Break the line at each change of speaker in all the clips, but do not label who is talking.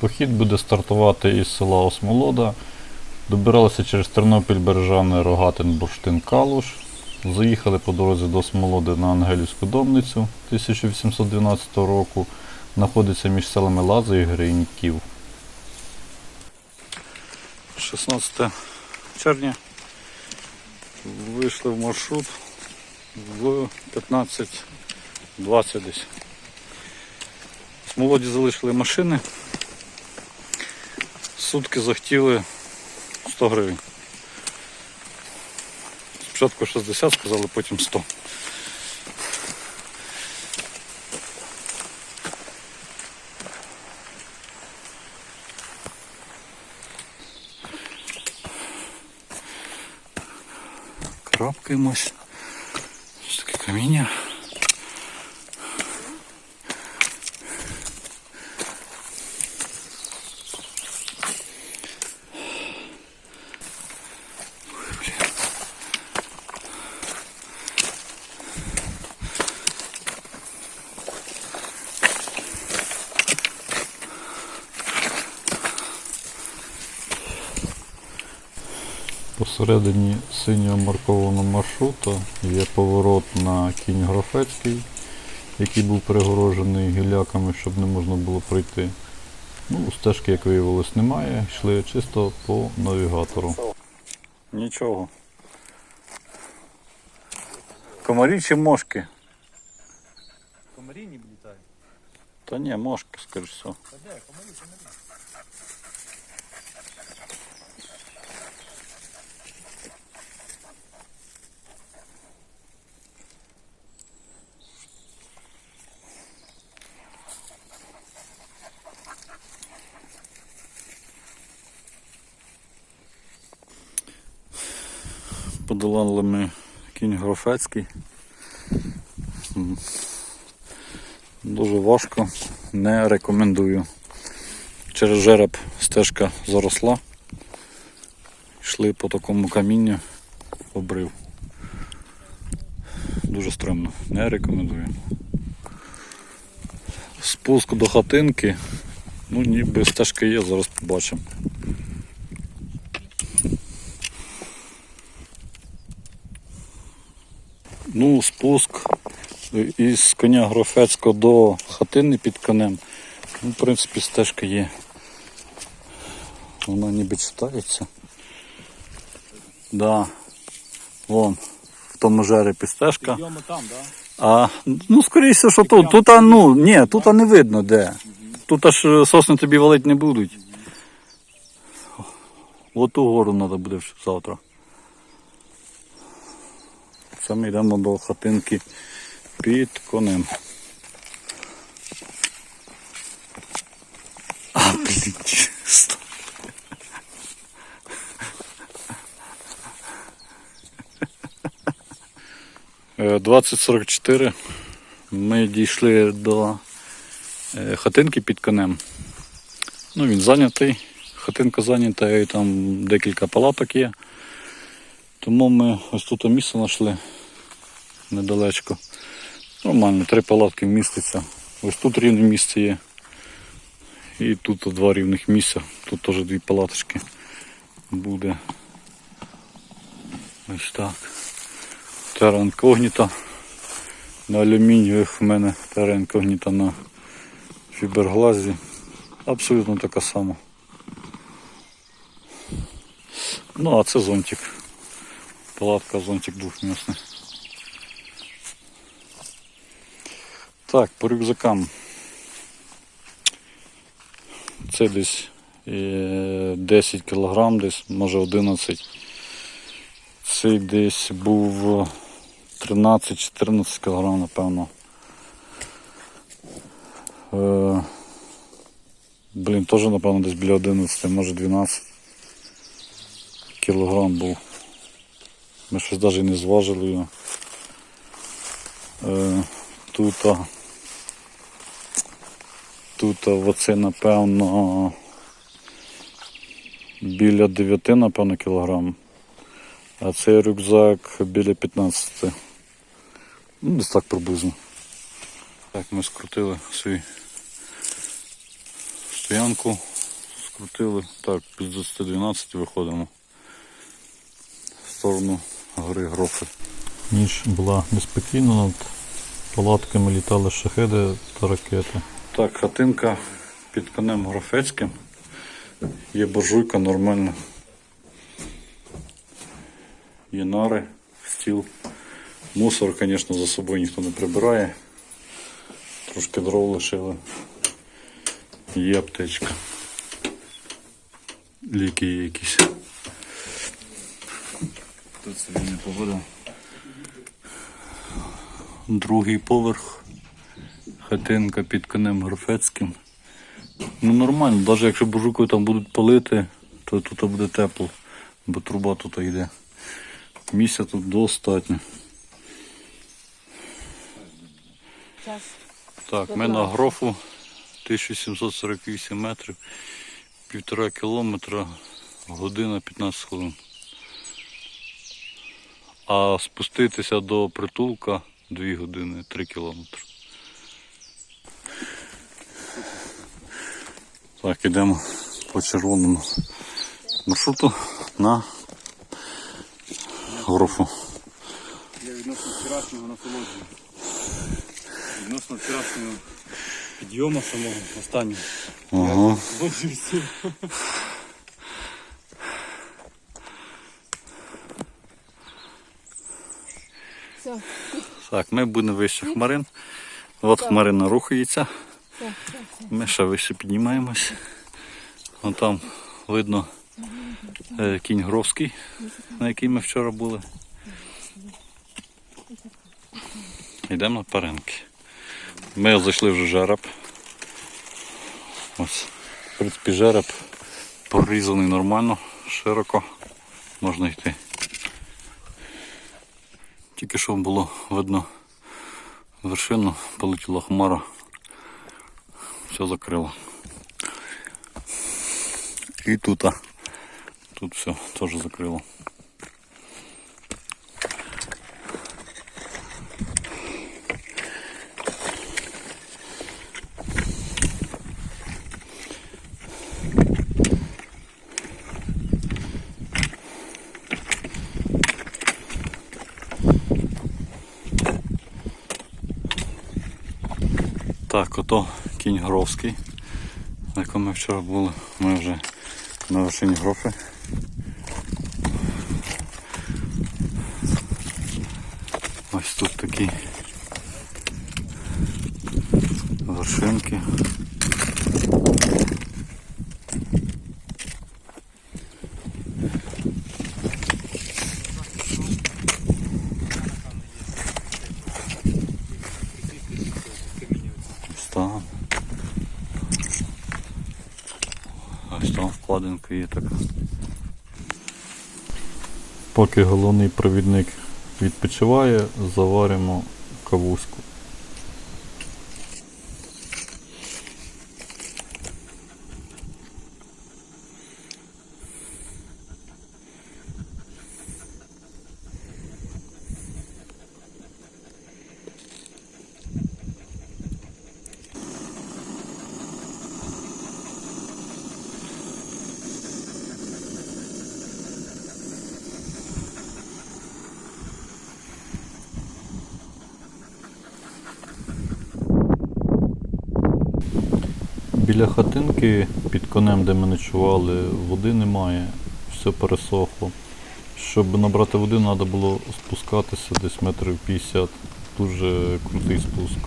Похід буде стартувати із села Осмолода. Добиралися через Тернопіль, Бережани, Рогатин, Бурштин, Калуш. Заїхали по дорозі до Смолоди на Ангелівську домницю 1812 року. Знаходиться між селами Лази і Гриньків. 16 червня. Вийшли в маршрут в 15.20 десь. В Смолоді залишили машини. Сутки захотіли 100 гривень. Спочатку 60 сказали, потім 100. Крапкаємось. Ось таке каміння. Посередині синього маркованого маршруту є поворот на кінь Грофецький, який був перегорожений гіляками, щоб не можна було пройти. Ну, стежки, як виявилось, немає. Йшли чисто по навігатору. Нічого. Комарі чи мошки?
Комарі не літають.
Та ні, мошки, скоріш все.
Та де, комарі це
Подолали ми кінь Грофецький. Дуже важко, не рекомендую. Через жереб стежка заросла. Йшли по такому камінню, обрив. Дуже стрімно, не рекомендую. Спуск до хатинки, ну ніби стежка є, зараз побачимо. Ну, спуск із коня Грофецького до хатини під конем. Ну, в принципі, стежка є. Вона ніби читається. Да. Вон, в тому жерепі стежка.
Там, да?
А, ну, скоріше, що тут. Тут, а, ну, ні, тут а не видно де. Тут аж е, сосни тобі валить не будуть. От ту гору треба буде завтра. Це йдемо до хатинки під конем. А, блін, чисто. Е, 2044 ми дійшли до е, хатинки під конем. Ну, він зайнятий, хатинка зайнята, і там декілька палаток є. Тому ми ось тут місце знайшли недалечко. Нормально, три палатки вміститься. Ось тут рівне місце є. І тут два рівних місця. Тут теж дві палаточки буде. Ось так. Терра інкогніта. На алюмінієвих в мене терра інкогніта на фіберглазі. Абсолютно така сама. Ну а це зонтик. Палатка зонтик двохмісний. Так, по рюкзакам. Це десь е, 10 кг, десь, може 11. Цей десь був 13-14 кг, напевно. Е, блін, теж, напевно, десь біля 11, може 12 кілограм був. Ми щось навіть не зважили його. Е, тут, тут оце, напевно, біля 9, напевно, кілограм. А цей рюкзак біля 15. Ну, десь так приблизно. Так, ми скрутили свою стоянку. Крутили. Так, під 212 виходимо. В сторону гори Грофи. Ніч була неспокійна, над палатками літали шахеди та ракети. Так, хатинка під конем Грофецьким. Є буржуйка нормальна. Є нари, стіл. Мусор, звісно, за собою ніхто не прибирає. Трошки дров лишили. Є аптечка. Ліки є якісь. Тут собі не погода. Другий поверх. Хатинка під конем Грофецьким. Ну нормально, навіть якщо буржукою там будуть палити, то тут буде тепло, бо труба тут йде. Місця тут достатньо. Так, ми на грофу 1748 метрів, півтора кілометра, година 15 хвилин. А спуститися до притулка 2 години 3 кілометри. Так, ідемо по червоному маршруту на грофу.
Я відносно вчорашнього насолоджую. Відносно вчорашнього підйому самого останнього.
Ага.
Боже всі.
Так, ми будемо вище хмарин. От хмарина рухається. Ми ще вище піднімаємось. Вон там видно е, кінь Гровський, на який ми вчора були. Йдемо на паренки. Ми зайшли вже жереб. Ось, в принципі, жереб порізаний нормально, широко, можна йти. Тільки що було видно вершину, полетіла хмара все закрило. І тут, а, тут все теж закрило. Так, ото кінь Гровський, на якому ми вчора були. Ми вже на вершині Грофи. Ось тут такі вершинки. Ось там. Є така. Поки головний провідник відпочиває, заваримо кавуську. Біля хатинки під конем, де ми ночували, води немає, все пересохло. Щоб набрати води, треба було спускатися десь метрів 50. Дуже крутий спуск.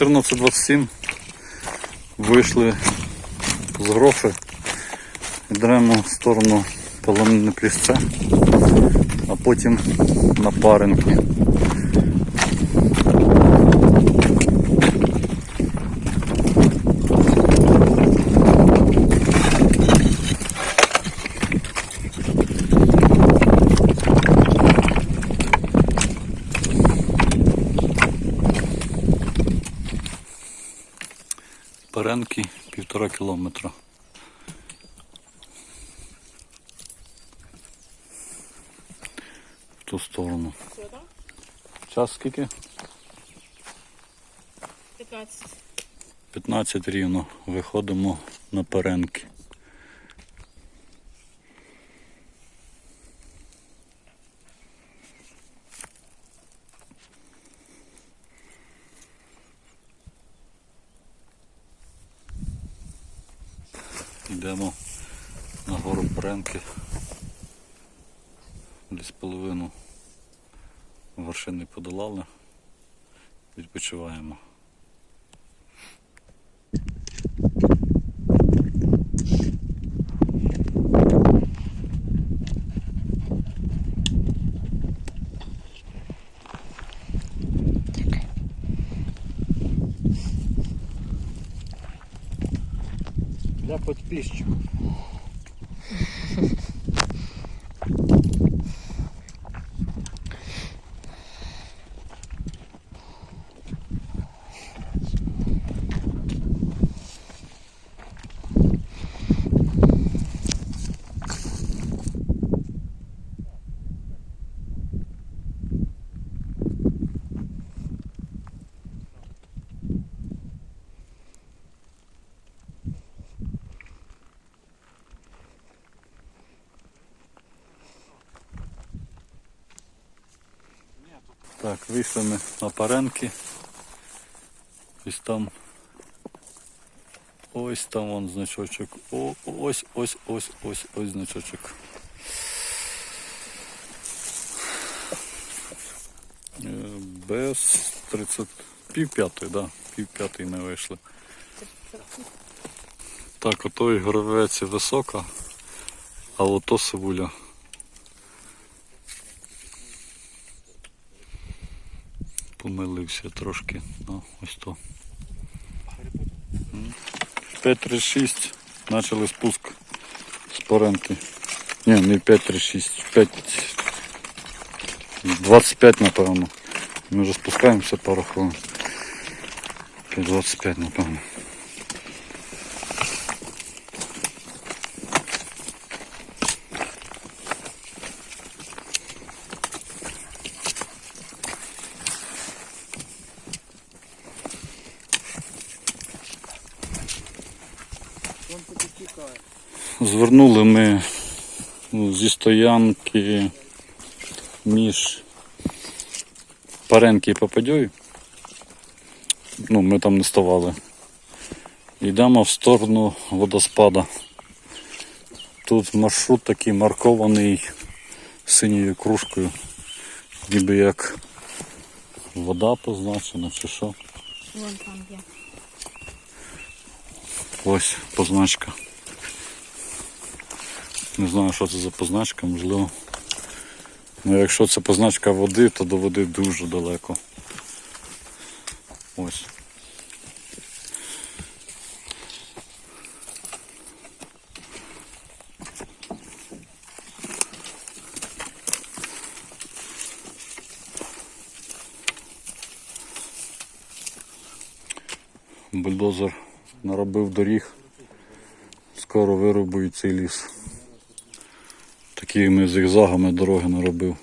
14.27 вийшли з грофи, йдемо в сторону полонини плісця, а потім на паринки. Паренки півтора кілометра. В ту сторону. Час скільки?
15.
15 рівно виходимо на перенки. Відпочиваємо.
Для підписчиків.
Так, вийшли ми на паренки. Ось там. Ось там вон значочок. О, ось, ось, ось, ось, ось значочок. Е, Без 30. Пів п'ятої, да. Пів п'ятої не вийшли. Так, отой горовець висока, а ото сивуля. Помилився трошки. Ну, ось то. 536 почали спуск з паренки. Ні, не 536, 5... 25 напевно. Ми вже спускаємося пару хвилин. 5.25 напевно. Звернули ми ну, зі стоянки між Паренки і Попадьою. Ну, ми там не ставали. Йдемо в сторону водоспада. Тут маршрут такий маркований синьою кружкою. Ніби як вода позначена чи що.
Вон там є.
Ось позначка. Не знаю, що це за позначка, можливо. Ну, якщо це позначка води, то до води дуже далеко. Ось. Бульдозер наробив доріг. Скоро вирубують цей ліс. Такими зигзагами дороги наробив.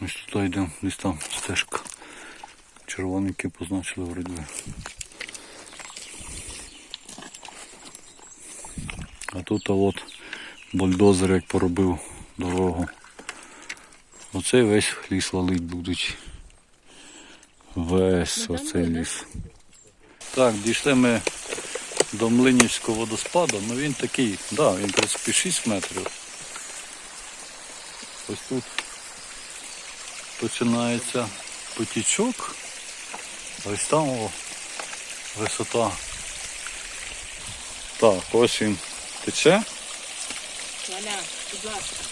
Ось туди йдемо, десь там стежка. Червоненькі позначили вроді. А тут а от бульдозер як поробив дорогу. Оцей весь ліс валить будуть. Весь оцей ліс. Так, дійшли ми до Млинівського водоспаду, ну він такий, да, він в принципі 6 метрів. Ось тут починається потічок. Ось там о, висота. Так, ось він тече.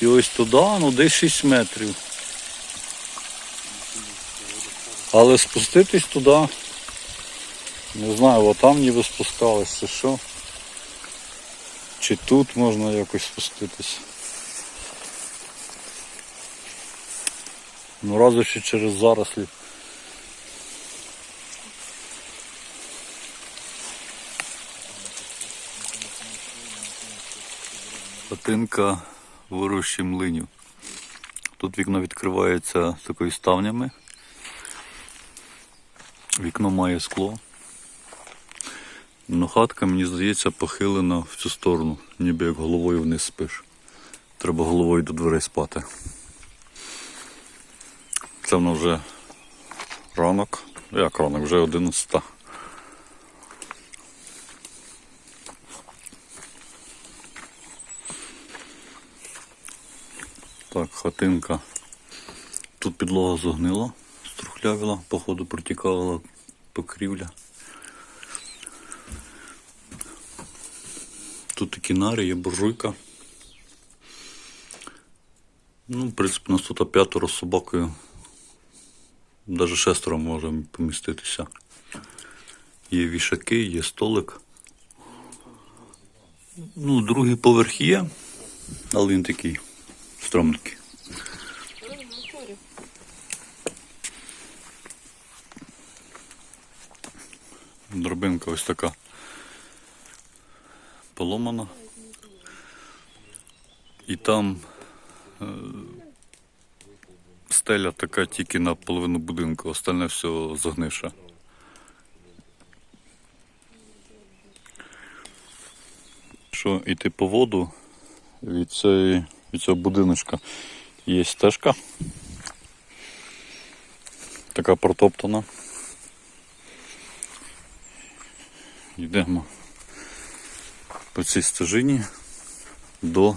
І ось туди, ну десь 6 метрів. Але спуститись туди, не знаю, от там ніби спускались, чи що. Чи тут можна якось спуститись. Ну разве що через зарослі. Хатинка в урощі млинів. Тут вікно відкривається такою ставнями. Вікно має скло. Ну, хатка, мені здається, похилена в цю сторону, ніби як головою вниз спиш. Треба головою до дверей спати. Це воно вже ранок. Ну, Як ранок, вже 11. Так, хатинка. Тут підлога загнила, струхлявила, походу протікала покрівля. Тут такі нарі, є буржуйка. Ну, в принципі, нас тут п'ятеро з собакою. Навіть шестеро може поміститися. Є вішаки, є столик. Ну, другий поверх є, але він такий стрьомненький. Дробинка ось така поломана. І там е, стеля така тільки на половину будинку, остальне все загнивше. Що йти по воду від, цієї, від цього будиночка є стежка. Така протоптана. Йдемо по цій стежині до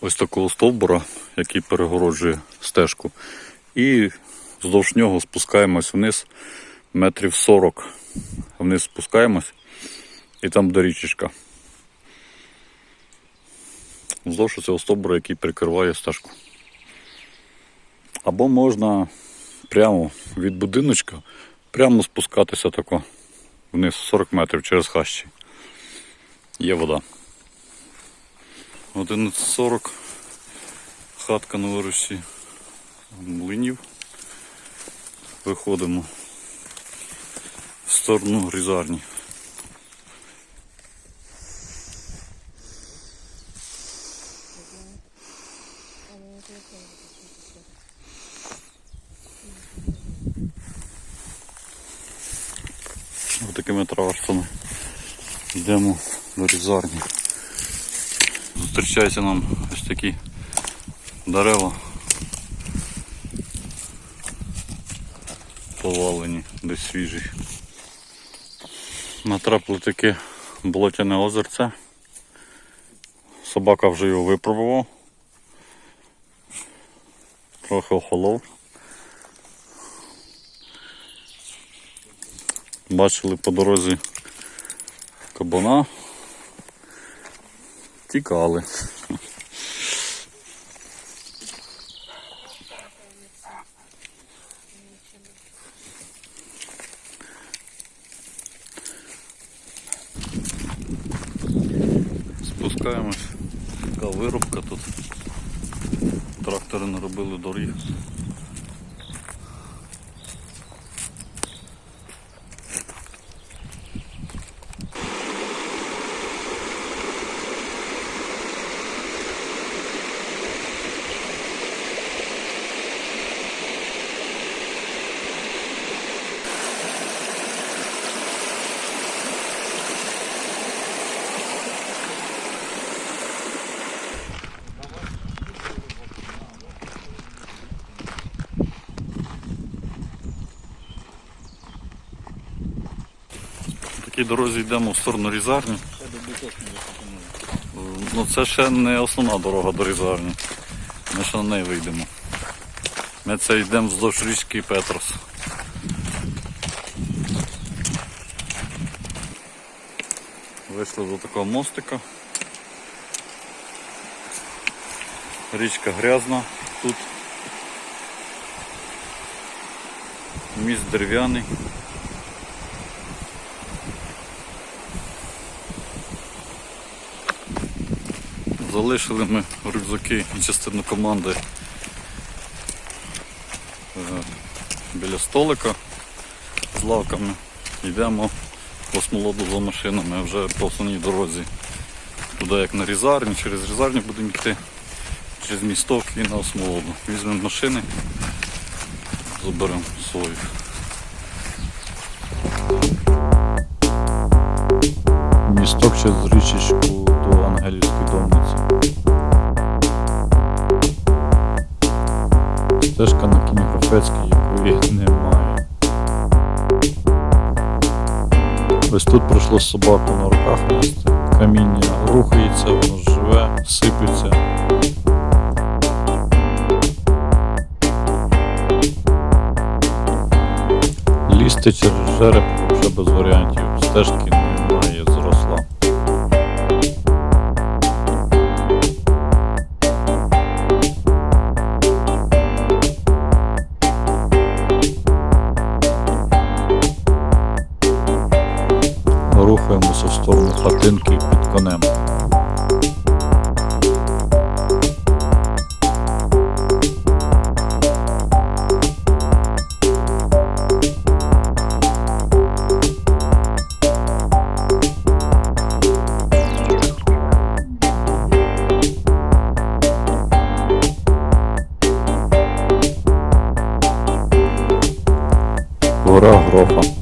ось такого стовбура, який перегороджує стежку. І вздовж нього спускаємось вниз метрів 40. Вниз спускаємось і там до річечка. Вздовж цього стовбура, який прикриває стежку. Або можна прямо від будиночка прямо спускатися тако вниз 40 метрів через хащі. Є вода. 11.40 хатка на вирусі млинів. Виходимо в сторону різарні. Ось такими траверсами йдемо до різарні. Зустрічаються нам ось такі дерева. Повалені, десь свіжі. Натрапили таке болотяне озерце. Собака вже його випробував. Трохи охолов. Бачили по дорозі кабана. Тікали. Спускаємось. Така вирубка тут. Трактори наробили доріг. Такій дорозі йдемо в сторону різарні. Ну це ще не основна дорога до різарні. Ми ще на неї вийдемо. Ми це йдемо вздовж річки Петрос. Вийшли до такого мостика. Річка грязна тут. Міст дерев'яний. Залишили ми рюкзаки і частину команди е, біля столика з лавками. Йдемо космолоду за машинами вже по основній дорозі. Туди як на різарні, через різарню будемо йти. через місток і на осмолоду. Візьмемо машини, заберемо сою. Місток через річечку до Ангелівської домниці. Стежка на Кініграфецькій, якої немає. Ось тут прийшло собаку на руках нести. Каміння рухається, воно живе, сипеться. Лізти через жереб вже без варіантів. Стежки Гора Грофа.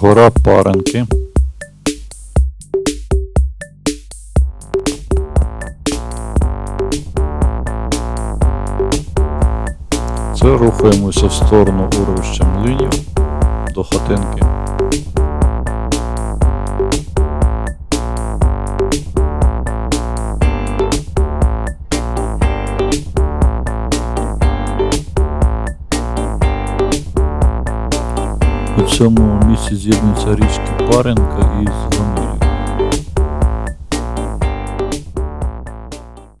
Гора Паренки. Це рухаємося в сторону урвища млинів до хатинки. Цьому місці з'єднується річки Паренка із